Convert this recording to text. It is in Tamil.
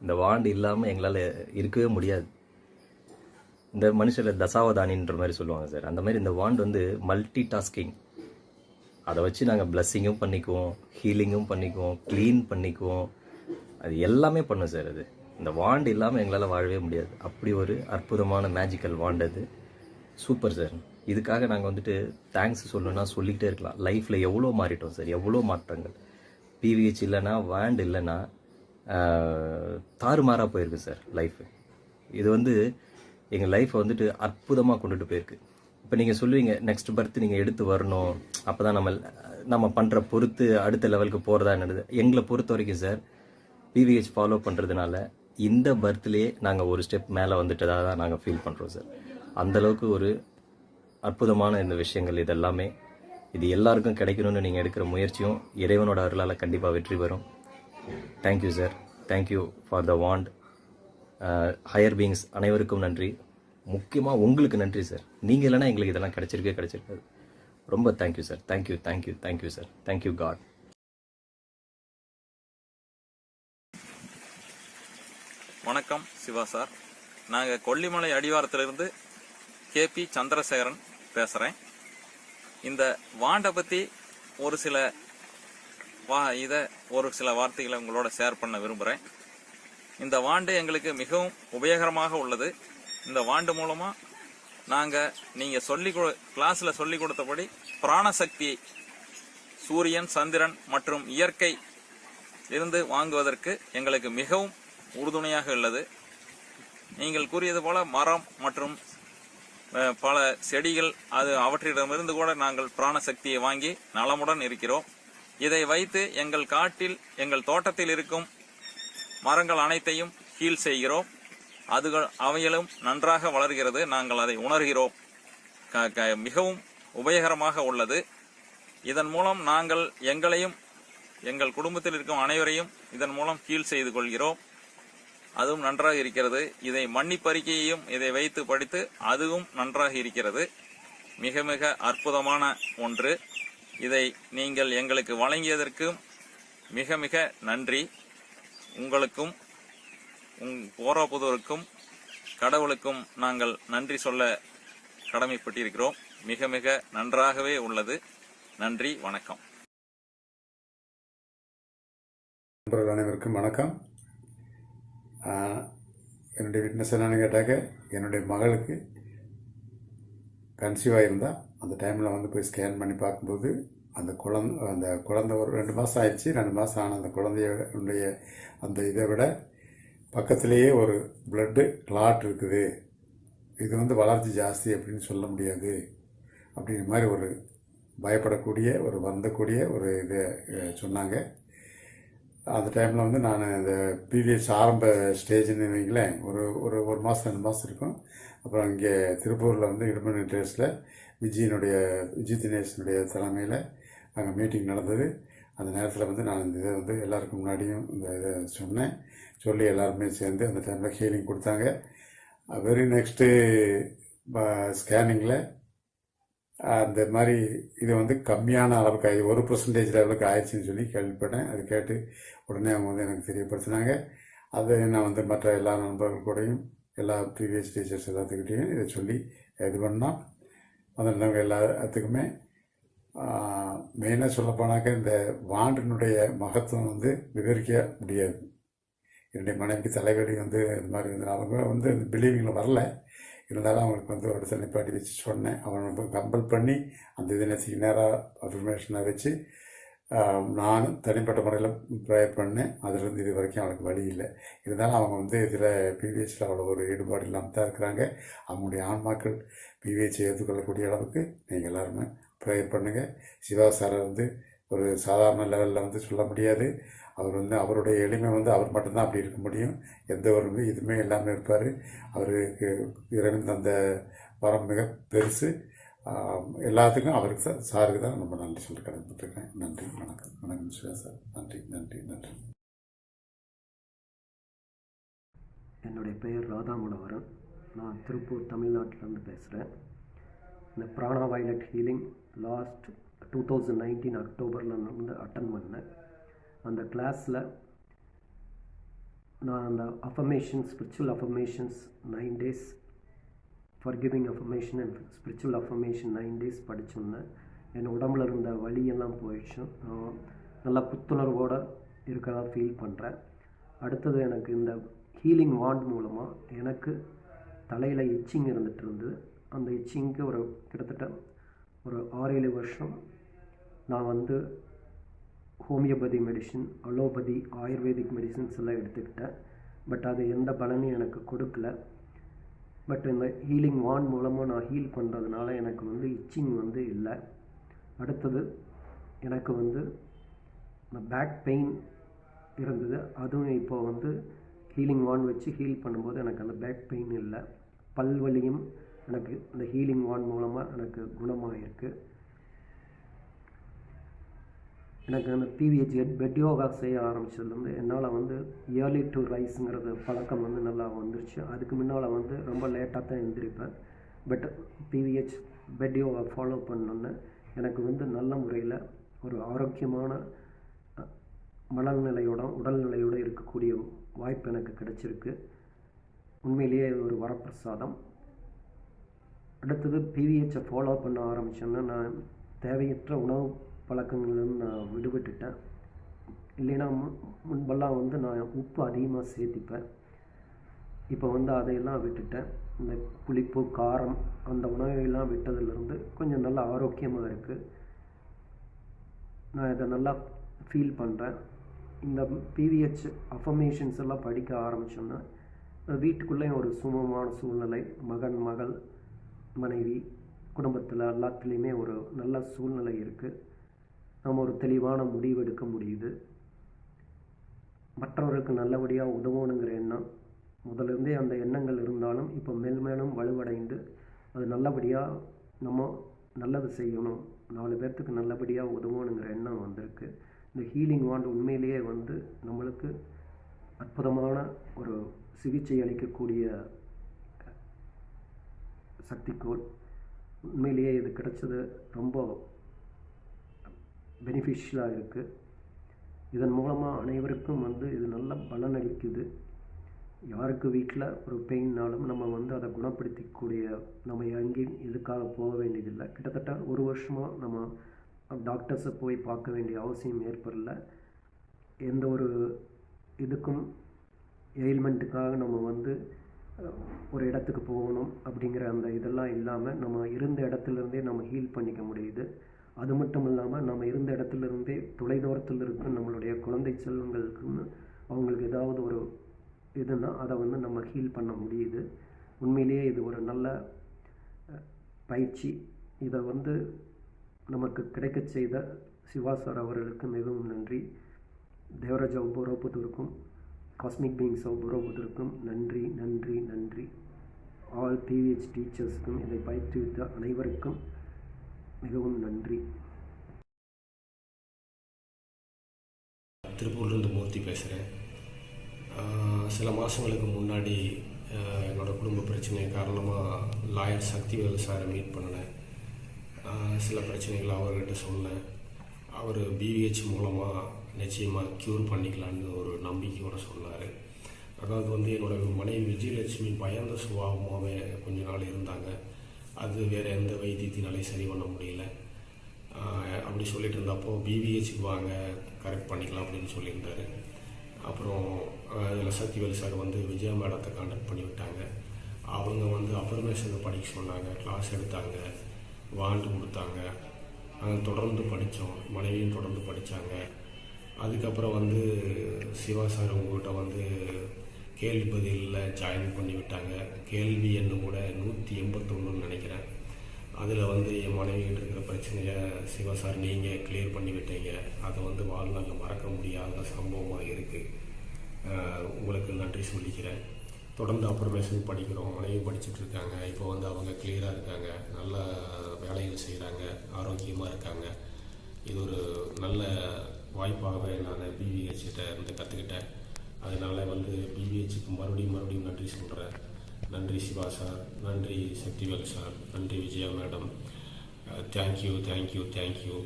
இந்த வாண்டு இல்லாமல் எங்களால் இருக்கவே முடியாது. இந்த மனுஷரை தசாவதானின்ற மாதிரி சொல்லுவாங்க சார். அந்த மாதிரி இந்த வாண்ட் வந்து மல்டி டாஸ்கிங் அதை வச்சு நாங்கள் பிளஸ்ஸிங்கும் பண்ணிக்குவோம் ஹீலிங்கும் பண்ணிக்குவோம் க்ளீன் பண்ணிக்குவோம். அது எல்லாமே பண்ணும் சார் அது. இந்த வாண்ட் இல்லாமல் எங்களால் வாழவே முடியாது. அப்படி ஒரு அற்புதமான மேஜிக்கல் வாண்ட் அது. Super sir. இதுக்காக நாங்கள் வந்துட்டு தேங்க்ஸ் சொல்லணும்னா சொல்லிக்கிட்டே இருக்கலாம். லைஃப்பில் எவ்வளோ மாறிட்டோம் சார். எவ்வளோ மாற்றங்கள். பிவிஹெச் இல்லைன்னா வேண்ட் இல்லைன்னா தாறுமாறாக போயிருக்கு சார் லைஃபு இது வந்து எங்கள் லைஃப்பை வந்துட்டு அற்புதமாக கொண்டுட்டு போயிருக்கு. இப்போ நீங்கள் சொல்லுவீங்க நெக்ஸ்ட் பர்த் நீங்கள் எடுத்து வரணும் அப்போ தான் நம்ம நம்ம பண்ணுற பொறுத்து அடுத்த லெவலுக்கு போகிறதா என்னது? எங்களை பொறுத்த வரைக்கும் சார் பிவிஹெச் ஃபாலோ பண்ணுறதுனால இந்த பர்த்லேயே நாங்கள் ஒரு ஸ்டெப் மேலே வந்துட்டதாக தான் நாங்கள் ஃபீல் பண்ணுறோம் சார். அந்தளவுக்கு ஒரு அற்புதமான இந்த விஷயங்கள் இதெல்லாமே. இது எல்லாருக்கும் கிடைக்கணும்னு நீங்கள் எடுக்கிற முயற்சியும் இறைவனோட அருளால் கண்டிப்பாக வெற்றி பெறும். Thank you sir thank you for the wand higher beings அனைவருக்கும் நன்றி. முக்கியமாக உங்களுக்கு நன்றி சார் நீங்கள் இல்லைன்னா எங்களுக்கு இதெல்லாம் கிடச்சிருக்கே கிடச்சிருக்காது. ரொம்ப thank you sir thank you thank you thank you sir thank you God வணக்கம் சிவா சார் நாங்கள் கொல்லிமலை அடிவாரத்திலிருந்து கேபி சந்திரசேகரன் பேசுகிறேன் இந்த வாண்டை பற்றி ஒரு சில வா இதை ஒரு சில வார்த்தைகளை உங்களோட ஷேர் பண்ண விரும்புகிறேன் இந்த வாண்டு எங்களுக்கு மிகவும் உபயோகரமாக உள்ளது. இந்த வாண்டு மூலமாக நாங்கள் நீங்கள் சொல்லி கொடு கிளாஸில் சொல்லி கொடுத்தபடி பிராணசக்தியை சூரியன் சந்திரன் மற்றும் இயற்கை இருந்து வாங்குவதற்கு எங்களுக்கு மிகவும் உறுதுணையாக உள்ளது. நீங்கள் கூறியது போல மரம் மற்றும் பல செடிகள் அது அவற்றிடமிருந்து கூட நாங்கள் பிராணசக்தியை வாங்கி நலமுடன் இருக்கிறோம். இதை வைத்து எங்கள் காட்டில் எங்கள் தோட்டத்தில் இருக்கும் மரங்கள் அனைத்தையும் ஹீல் செய்கிறோம். அதுகள் அவைகளும் நன்றாக வளர்கிறது. நாங்கள் அதை உணர்கிறோம். க- க- மிகவும் உபயோகரமாக உள்ளது. இதன் மூலம் நாங்கள் எங்களையும் எங்கள் குடும்பத்தில் இருக்கும் அனைவரையும் இதன் மூலம் கீழ் செய்து கொள்கிறோம். அதுவும் நன்றாக இருக்கிறது. இதை மன்னிப்பறிக்கையையும் இதை வைத்து படித்து அதுவும் நன்றாக இருக்கிறது. மிக மிக அற்புதமான ஒன்று. இதை நீங்கள் எங்களுக்கு வழங்கியதற்கும் மிக மிக நன்றி. உங்களுக்கும் உங் போராபுதூருக்கும் கடவுளுக்கும் நாங்கள் நன்றி சொல்ல கடமைப்பட்டிருக்கிறோம். மிக மிக நன்றாகவே உள்ளது. நன்றி வணக்கம். நண்பர்கள் அனைவருக்கும் வணக்கம். என்னுடைய விட்னஸ் என்னன்னு கேட்டாக்க என்னுடைய மகளுக்கு கன்சீவாக இருந்தால் அந்த டைமில் வந்து போய் ஸ்கேன் பண்ணி பார்க்கும்போது அந்த குழந்த அந்த குழந்தை ஒரு ரெண்டு மாதம் ஆயிடுச்சு ரெண்டு மாதம் ஆன அந்த குழந்தையுடைய அந்த இதை விட பக்கத்திலேயே ஒரு பிளட்டு கிளாட் இருக்குது. இது வந்து வளர்ச்சி ஜாஸ்தி அப்படின்னு சொல்ல முடியாது. அப்படிங்கிற மாதிரி ஒரு பயப்படக்கூடிய ஒரு வந்தக்கூடிய ஒரு இதை சொன்னாங்க. அந்த டைமில் வந்து நான் இந்த பிவிஎஸ் ஆரம்ப ஸ்டேஜ்னு வைங்களேன் ஒரு ஒரு ஒரு மாதம் ரெண்டு மாதம் இருக்கும். அப்புறம் இங்கே திருப்பூரில் வந்து இடுமணி டேஸில் விஜயினுடைய விஜய் தினேஷனுடைய தலைமையில் அங்கே மீட்டிங் நடந்தது. அந்த நேரத்தில் வந்து நான் இந்த இதை வந்து எல்லாருக்கும் முன்னாடியும் இந்த இதை சொன்னேன். சொல்லி எல்லாருமே சேர்ந்து அந்த டைமில் ஹீலிங் கொடுத்தாங்க. வெரி நெக்ஸ்ட்டு ஸ்கேனிங்கில் அந்த மாதிரி இது வந்து கம்மியான அளவுக்கு ஆகி ஒரு பர்சன்டேஜ் லெவலுக்கு ஆயிடுச்சுன்னு சொல்லி கேள்விப்பட்டேன். அது கேட்டு உடனே அவங்க வந்து எனக்கு தெரியப்படுத்தினாங்க. அது நான் வந்து மற்ற எல்லா நண்பர்கள் கூடயும் எல்லா ப்ரீவியஸ் டீச்சர்ஸ் எல்லாத்துக்கிட்டையும் இதை சொல்லி இது பண்ணால் வந்திருந்தவங்க எல்லாத்துக்குமே மெயினாக சொல்லப்போனாக்க இந்த வாண்டினுடைய மகத்துவம் வந்து விவரிக்க முடியாது. என்னுடைய மனைவிக்கு தலைவலி வந்து இது மாதிரி வந்து அவங்க வந்து அந்த பிலீவிங்கில் வரல. இருந்தாலும் அவங்களுக்கு வந்து ஒரு நிப்பாட்டி வச்சு சொன்னேன். அவன் ரொம்ப கம்பல் பண்ணி அந்த இதை நேராக அஃபர்மேஷனை வச்சு நானும் தனிப்பட்ட முறையில் ப்ரேயர் பண்ணேன். அதுலேருந்து இது வரைக்கும் அவனுக்கு வழி இல்லை. இருந்தாலும் அவங்க வந்து இதில் பிவிஹெச்சில் அவ்வளோ ஒரு ஈடுபாடு இல்லாமல் தான் இருக்கிறாங்க. அவங்களுடைய ஆன்மாக்கள் பிவிஹெச்சை ஏற்றுக்கொள்ளக்கூடிய அளவுக்கு நீங்கள் எல்லாருமே ப்ரேயர் பண்ணுங்கள் சிவா சாரை வந்து ஒரு சாதாரண லெவலில் வந்து சொல்ல முடியாது. அவர் வந்து அவருடைய எளிமை வந்து அவர் மட்டும்தான் அப்படி இருக்க முடியும். எந்த ஒரு இதுவுமே இல்லாமல் இருப்பார். அவருக்கு இறைவன் தந்த வரம் மிக பெருசு. எல்லாத்துக்கும் அவருக்கு தான் சாருக்கு தான் ரொம்ப நன்றி சொல்லி கடமைப்பட்டிருக்கேன். நன்றி வணக்கம். வணக்கம் சிவா சார். நன்றி நன்றி நன்றி. என்னுடைய பெயர் ராதாமுனவரன் நான் திருப்பூர் தமிழ்நாட்டிலேருந்து பேசுகிறேன் இந்த Prana violet healing last two thousand nineteen அக்டோபரில் நான் வந்து அட்டன் பண்ணேன் அந்த கிளாஸில் நான் அந்த affirmation spiritual affirmations nine days forgiving affirmation and spiritual affirmation nine days படிச்சிருந்தேன் என் உடம்புல இருந்த வலியெல்லாம் போயிடுச்சு. நான் நல்லா புத்துணர்வோடு இருக்கதாக ஃபீல் பண்ணுறேன் அடுத்தது எனக்கு இந்த ஹீலிங் வாண்ட் மூலமாக எனக்கு தலையில் இச்சிங் இருந்துகிட்டு இருந்தது. அந்த இச்சிங்க்கு ஒரு கிட்டத்தட்ட ஒரு ஆறு ஏழு வருஷம் நான் வந்து homeopathy medicine allopathy ayurvedic medicines எல்லாம் எடுத்துக்கிட்டேன். பட் அது எந்த பலனும் எனக்கு கொடுக்கல. பட் இந்த ஹீலிங் வான் மூலமாக நான் ஹீல் பண்ணுறதுனால எனக்கு வந்து இச்சிங் வந்து இல்லை. அடுத்தது எனக்கு வந்து இந்த பேக் பெயின் இருந்தது. அதுவும் இப்போ வந்து ஹீலிங் வான் வச்சு ஹீல் பண்ணும்போது எனக்கு அந்த பேக் பெயின் இல்லை. பல்வலியும் எனக்கு அந்த ஹீலிங் வான் மூலமாக எனக்கு குணமாகிருக்கு எனக்கு அந்த பிவிஹெச் பெட் யோகா செய்ய ஆரம்பித்ததுலேருந்து என்னால் வந்து இயர்லி டு ரைஸுங்கிறது பழக்கம் வந்து நல்லா வந்துருச்சு. அதுக்கு முன்னால் வந்து ரொம்ப லேட்டாக தான் எழுந்திரிப்பேன் but PVH bed yoga follow பண்ணோன்னே எனக்கு வந்து நல்ல முறையில் ஒரு ஆரோக்கியமான மனநிலையோட உடல்நிலையோடு இருக்கக்கூடிய வாய்ப்பு எனக்கு கிடைச்சிருக்கு. உண்மையிலேயே இது ஒரு வரப்பிரசாதம். அடுத்தது பிவிஹெச்சை ஃபாலோ பண்ண ஆரம்பித்தோன்னா நான் தேவையற்ற உணவு பழக்கங்கள்லேருந்து நான் விடுபட்டுட்டேன். இல்லைன்னா மு- முன்பெல்லாம் வந்து நான் உப்பு அதிகமாக சேர்த்திப்பேன். இப்போ வந்து அதையெல்லாம் விட்டுட்டேன். இந்த புளிப்பு காரம் அந்த உணவையெல்லாம் விட்டதுலேருந்து கொஞ்சம் நல்லா ஆரோக்கியமாக இருக்குது நான் இதை நல்லா ஃபீல் பண்ணுறேன் இந்த பிவிஹெச் அஃபர்மேஷன்ஸ் எல்லாம் படிக்க ஆரம்பித்தோன்னா வீட்டுக்குள்ளேயும் ஒரு சுமமான சூழ்நிலை மகன் மகள் மனைவி குடும்பத்தில் எல்லாத்துலேயுமே ஒரு நல்ல சூழ்நிலை இருக்குது நம்ம ஒரு தெளிவான முடிவு எடுக்க முடியுது. மற்றவருக்கு நல்லபடியாக உதவணுங்கிற எண்ணம். முதலிருந்தே அந்த எண்ணங்கள் இருந்தாலும் இப்போ மேல்மேலும் வலுவடைந்து அது நல்லபடியாக நம்ம நல்லது செய்யணும். நாலு பேர்த்துக்கு நல்லபடியாக உதவணுங்கிற எண்ணம் வந்திருக்கு. இந்த ஹீலிங் வாண்ட் உண்மையிலேயே வந்து நம்மளுக்கு அற்புதமான ஒரு சிகிச்சை அளிக்கக்கூடிய சக்திக்கோள் உண்மையிலேயே இது கிடைச்சது ரொம்ப பெனிஃபிஷியலாக இருக்குது இதன் மூலமாக அனைவருக்கும் வந்து இது நல்ல பலன் அளிக்குது. யாருக்கு வீட்டில் ஒரு பெயின்னாலும் நம்ம வந்து அதை குணப்படுத்திக்கூடிய நம்ம எங்கேயும் இதுக்காக போக வேண்டியதில்லை. கிட்டத்தட்ட ஒரு வருஷமாக நம்ம டாக்டர்ஸை போய் பார்க்க வேண்டிய அவசியம் ஏற்படல. எந்த ஒரு இதுக்கும் எயில்மெண்ட்டுக்காக நம்ம வந்து ஒரு இடத்துக்கு போகணும் அப்படிங்கிற அந்த இதெல்லாம் இல்லாமல் நம்ம இருந்த இடத்துலேருந்தே நம்ம ஹீல் பண்ணிக்க முடியுது. அது மட்டும் இல்லாமல் நம்ம இருந்த இடத்துலேருந்தே தொலைதூரத்தில் இருக்கும் நம்மளுடைய குழந்தை செல்வங்களுக்குன்னு அவங்களுக்கு ஏதாவது ஒரு இதுன்னா அதை வந்து நம்ம ஹீல் பண்ண முடியுது. உண்மையிலேயே இது ஒரு நல்ல பயிற்சி. இதை வந்து நமக்கு கிடைக்க செய்த சிவா சார் அவர்களுக்கு மிகவும் நன்றி. தேவராஜ புரோபுதூருக்கும் காஸ்மிக் பீயிங்ஸ் ஆஃப் நன்றி நன்றி நன்றி. ஆல் பிவிஹெச் டீச்சர்ஸ்க்கும் இதை பயிற்றுவித்த அனைவருக்கும் மிகவும் நன்றி. திருப்பூர்லேருந்து மூர்த்தி பேசுகிறேன் சில மாதங்களுக்கு முன்னாடி என்னோடய என்னோட குடும்ப பிரச்சனை காரணமாக லாயர் சக்திவேல் சாரை மீட் பண்ணினேன். சில பிரச்சனைகளை அவர்கிட்ட சொன்னேன். அவர் பிவிஹெச் மூலமாக நிச்சயமாக க்யூர் பண்ணிக்கலான்னு ஒரு நம்பிக்கையோடு சொன்னார். அதாவது வந்து என்னோட மனைவி விஜயலட்சுமி பயந்த சுபாவமாகவே கொஞ்ச நாள் இருந்தாங்க. அது வேறு எந்த வைத்தியத்தினாலையும் சரி பண்ண முடியல. அப்படி சொல்லிட்டு இருந்தப்போ பிபிஹெச்சுக்கு வாங்க கரெக்ட் பண்ணிக்கலாம் அப்படின்னு சொல்லியிருந்தாரு. அப்புறம் அதில் சக்திவேல் சார் வந்து விஜயா மேடத்தை கான்டாக்ட் பண்ணி விட்டாங்க. அவங்க வந்து அப்ரமேஷனை படிக்க சொன்னாங்க. கிளாஸ் எடுத்தாங்க. வாண்டு கொடுத்தாங்க. அதை தொடர்ந்து படித்தோம் மனைவியும் தொடர்ந்து படித்தாங்க அதுக்கப்புறம் வந்து சிவா சார் உங்கள்கிட்ட வந்து கேள்வி பதிலில் ஜாயின் பண்ணி விட்டாங்க கேள்வி என்ன கூட நூற்றி எண்பத்தொன்னுன்னு நினைக்கிறேன். அதில் வந்து என் மனைவிகிட்ட இருக்கிற பிரச்சனையை சிவா சார் நீங்கள் கிளியர் பண்ணி விட்டீங்க. அதை வந்து வாழ்நாளில் மறக்க முடியாத சம்பவமாக இருக்குது உங்களுக்கு நன்றி சொல்லிக்கிறேன். தொடர்ந்து அப்ரமேஷன் படிக்கிறோம். மனைவி படிச்சுட்டு இருக்காங்க. இப்போ வந்து அவங்க கிளியராக இருக்காங்க. நல்ல வேலைகள் செய்கிறாங்க ஆரோக்கியமாக இருக்காங்க. இது ஒரு நல்ல வாய்ப்பாகவே நான் பிவிஹெச்கிட்ட இருந்து கற்றுக்கிட்டேன் அதனால் வந்து பிவிஹெச்சுக்கு மறுபடியும் மறுபடியும் நன்றி சொல்கிறேன் நன்றி சிவா சார். நன்றி சக்திவேல் சார். நன்றி Vijaya madam. Thank you thank you thank you